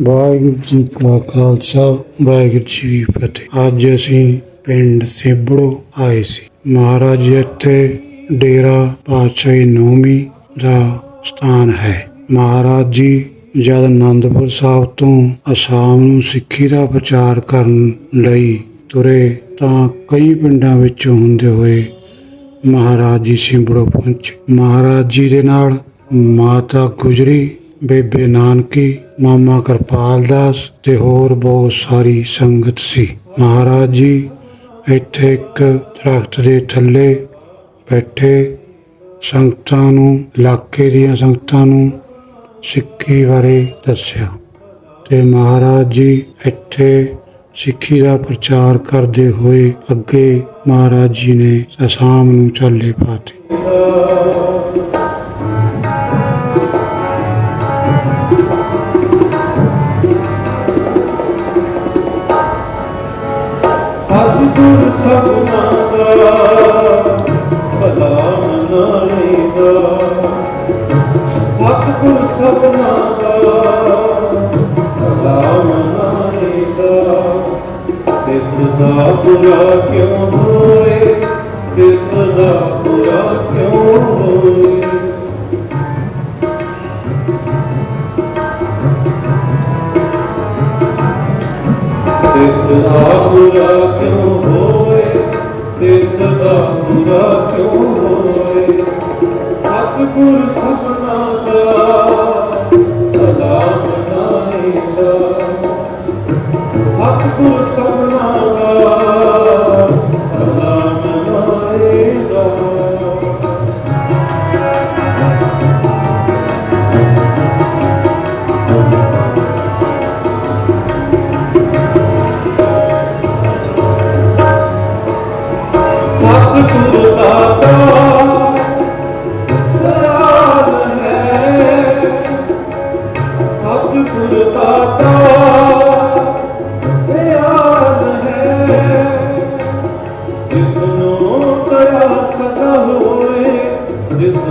ਵਾਹਿਗੁਰੂ ਜੀ ਕਾ ਖਾਲਸਾ, ਵਾਹਿਗੁਰੂ ਜੀ ਕੀ ਫਤਿਹ। ਅੱਜ ਅਸੀਂ ਪਿੰਡ ਸੇਬੜੋ ਆਏ ਸੀ। ਮਹਾਰਾਜ ਜੀ ਇੱਥੇ ਡੇਰਾ ਪਾਤਸ਼ਾਹੀ ਨੌਮੀ ਦਾ ਸਥਾਨ ਹੈ। ਮਹਾਰਾਜ ਜੀ ਜਦ ਆਨੰਦਪੁਰ ਸਾਹਿਬ ਤੋਂ ਅਸਾਮ ਨੂੰ ਸਿੱਖੀ ਦਾ ਪ੍ਰਚਾਰ ਕਰਨ ਲਈ ਤੁਰੇ, ਤਾਂ ਕਈ ਪਿੰਡਾਂ ਵਿੱਚੋਂ ਹੁੰਦੇ ਹੋਏ ਮਹਾਰਾਜ ਜੀ ਸਿੰਬੜੋ ਪਹੁੰਚੇ। ਮਹਾਰਾਜ ਜੀ ਦੇ ਨਾਲ ਮਾਤਾ ਗੁਜਰੀ ਬੇਬੇ ਨਾਨਕੀ, ਮਾਮਾ ਕਿਰਪਾਲ ਦਾਸ ਤੇ ਹੋਰ ਬਹੁਤ ਸਾਰੀ ਸੰਗਤ ਸੀ। ਮਹਾਰਾਜ ਜੀ, ਇੱਥੇ ਇੱਕ ਦਰਖਤ ਦੇ ਥੱਲੇ ਬੈਠੇ ਸੰਗਤਾਂ ਨੂੰ, ਇਲਾਕੇ ਦੀਆਂ ਸੰਗਤਾਂ ਨੂੰ ਸਿੱਖੀ ਬਾਰੇ ਦੱਸਿਆ ਤੇ ਮਹਾਰਾਜ ਜੀ ਇੱਥੇ ਸਿੱਖੀ ਦਾ ਪ੍ਰਚਾਰ ਕਰਦੇ ਹੋਏ ਅੱਗੇ ਮਹਾਰਾਜ ਜੀ ਨੇ ਅਸਾਮ ਨੂੰ ਚਾਲੇ ਪਾਤੇ। ਸਤਿਗੁਰ ਸਭਨਾ ਦਾ ਭਲਾ ਮਨਾਈ ਦਾ ਸਤਿਗੁਰ ਸਭਨਾ ਦਾ ਭਲਾ ਮਨਾਈ ਦਾ ਤਿਸ ਦਾ ਬੁਰਾ ਕਿਉਂ ਹੋਏ, ਤਿਸ ਦਾ ਬੁਰਾ ਕਿਉਂ ਤਿਸ ਦਾ ਬੁਰਾ ਕਿਉਂ ਹੋਏ? ਤਿਸ ਦਾ ਬੁਰਾ ਕਿਉਂ ਹੋਏ? ਸਤਿਗੁਰ ਸਭਨਾ ਦਾ